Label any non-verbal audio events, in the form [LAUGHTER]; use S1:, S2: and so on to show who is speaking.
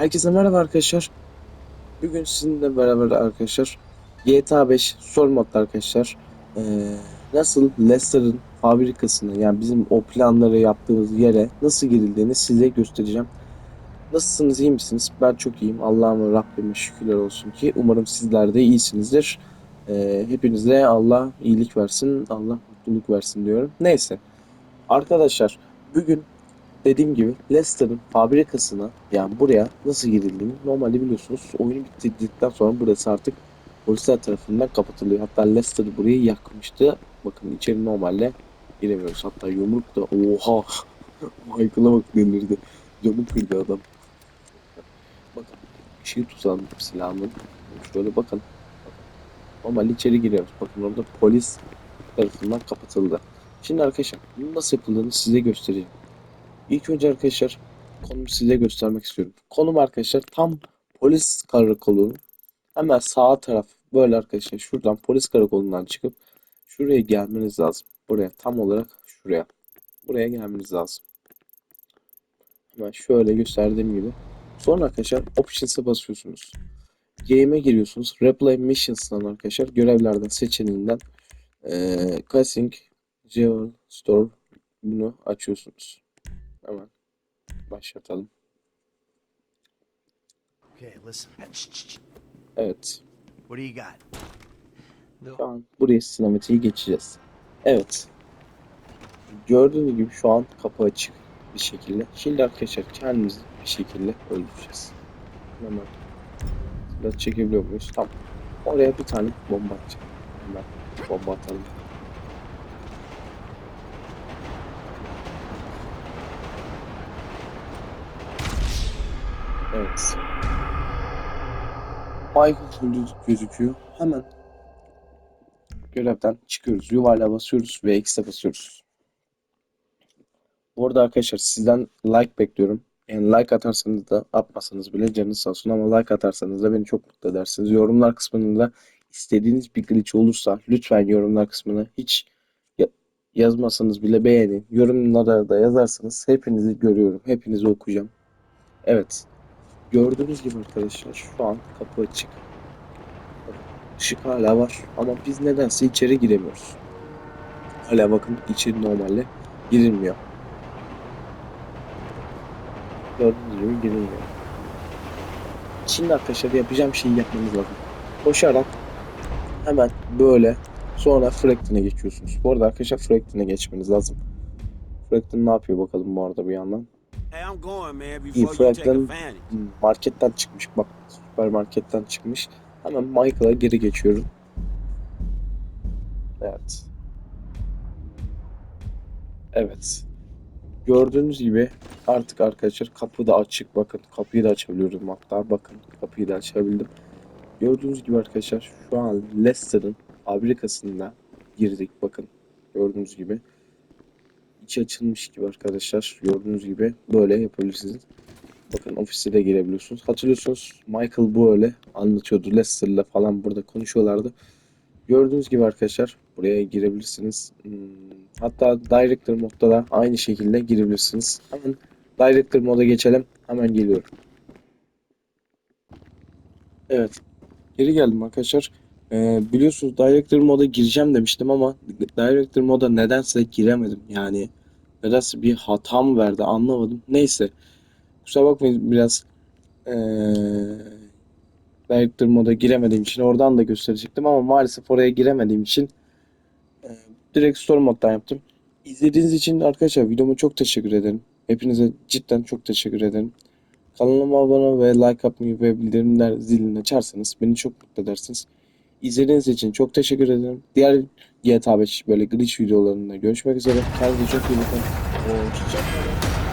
S1: Herkese merhaba arkadaşlar. Bugün sizinle beraber arkadaşlar GTA 5 Sol modda arkadaşlar eee, nasıl Leicester'ın fabrikasını yani bizim o planları yaptığımız yere nasıl girildiğini size göstereceğim. Nasılsınız iyi misiniz? Ben çok iyiyim. Allah'ıma Rabbime şükürler olsun ki umarım sizler de iyisinizdir. Eee hepinize Allah iyilik versin, Allah mutluluk versin diyorum. Neyse. Arkadaşlar bugün dediğim gibi Leicester'ın fabrikasına yani buraya nasıl girildiğini normalde biliyorsunuz oyunu bitirdikten sonra burası artık polisler tarafından kapatılıyor. Hatta Leicester burayı yakmıştı. Bakın içeri normalde giremiyoruz. Hatta yumruk da oha [LAUGHS] Michael'a bak denirdi. Camı kırdı adam. Bakın ışığı tutalım silahımın. Şöyle bakın. Normalde içeri giriyoruz. Bakın orada polis tarafından kapatıldı. Şimdi arkadaşlar bunun nasıl yapıldığını size göstereceğim. İlk önce arkadaşlar konumu size göstermek istiyorum. Konum arkadaşlar tam polis karakolu hemen sağ taraf böyle arkadaşlar şuradan polis karakolundan çıkıp şuraya gelmeniz lazım. Buraya tam olarak şuraya. Buraya gelmeniz lazım. Hemen şöyle gösterdiğim gibi. Sonra arkadaşlar Options'a basıyorsunuz. Game'e giriyorsunuz. Replay Missions'dan arkadaşlar görevlerden seçeneğinden eee Casing Jewel Store bunu açıyorsunuz. Hemen başlatalım.
S2: Okay, listen.
S1: Evet.
S2: What do you got?
S1: Şu an buraya sinematiği geçeceğiz. Evet. Gördüğünüz gibi şu an kapı açık bir şekilde. Şimdi arkadaşlar kendimizi bir şekilde öldüreceğiz. Hemen. Biraz çekebiliyor muyuz? Tamam. Oraya bir tane bomba atacağım. Hemen bomba atalım. Evet. Michael öldü gözüküyor. Hemen görevden çıkıyoruz. Yuvarlığa basıyoruz ve X'e basıyoruz. Bu arada arkadaşlar sizden like bekliyorum. Yani like atarsanız da atmasanız bile canınız sağ olsun ama like atarsanız da beni çok mutlu edersiniz. Yorumlar kısmında istediğiniz bir glitch olursa lütfen yorumlar kısmına hiç ya- yazmasanız bile beğenin. Yorumlara da yazarsanız hepinizi görüyorum. Hepinizi okuyacağım. Evet. Gördüğünüz gibi arkadaşlar şu an kapı açık. Işık hala var ama biz nedense içeri giremiyoruz. Hala bakın içeri normalde girilmiyor. Gördüğünüz gibi girilmiyor. Şimdi arkadaşlar yapacağım şeyi yapmamız lazım. Koşarak hemen böyle sonra Franklin'e geçiyorsunuz. Bu arada arkadaşlar Franklin'e geçmeniz lazım. Franklin ne yapıyor bakalım bu arada bir yandan.
S3: Hey, I'm going, man,
S1: İyi Franklin marketten çıkmış. Bak süpermarketten çıkmış. Hemen Michael'a geri geçiyorum. Evet. Evet. Gördüğünüz gibi artık arkadaşlar kapı da açık. Bakın kapıyı da açabiliyorum hatta. Bakın kapıyı da açabildim. Gördüğünüz gibi arkadaşlar şu an Leicester'ın fabrikasında girdik. Bakın gördüğünüz gibi. İçi açılmış gibi arkadaşlar. Gördüğünüz gibi böyle yapabilirsiniz. Bakın ofise de girebiliyorsunuz. Hatırlıyorsunuz Michael bu öyle anlatıyordu. Leicester'la falan burada konuşuyorlardı. Gördüğünüz gibi arkadaşlar buraya girebilirsiniz. Hmm, Hatta Director modda da aynı şekilde girebilirsiniz. Hemen Director moda geçelim. Hemen geliyorum. Evet. Geri geldim arkadaşlar. Ee, biliyorsunuz Director moda gireceğim demiştim ama Director moda nedense giremedim. Yani nedense bir hata mı verdi anlamadım. Neyse. Kusura bakmayın biraz eee Director moda giremediğim için oradan da gösterecektim ama maalesef oraya giremediğim için eee, direkt Store moddan yaptım. İzlediğiniz için arkadaşlar videoma çok teşekkür ederim. Hepinize cidden çok teşekkür ederim. Kanalıma abone ve like atmayı ve bildirimler zilini açarsanız beni çok mutlu edersiniz. İzlediğiniz için çok teşekkür ederim. Diğer GTA 5 böyle glitch videolarında görüşmek üzere. Kendinize çok iyi bakın. Hoşçakalın.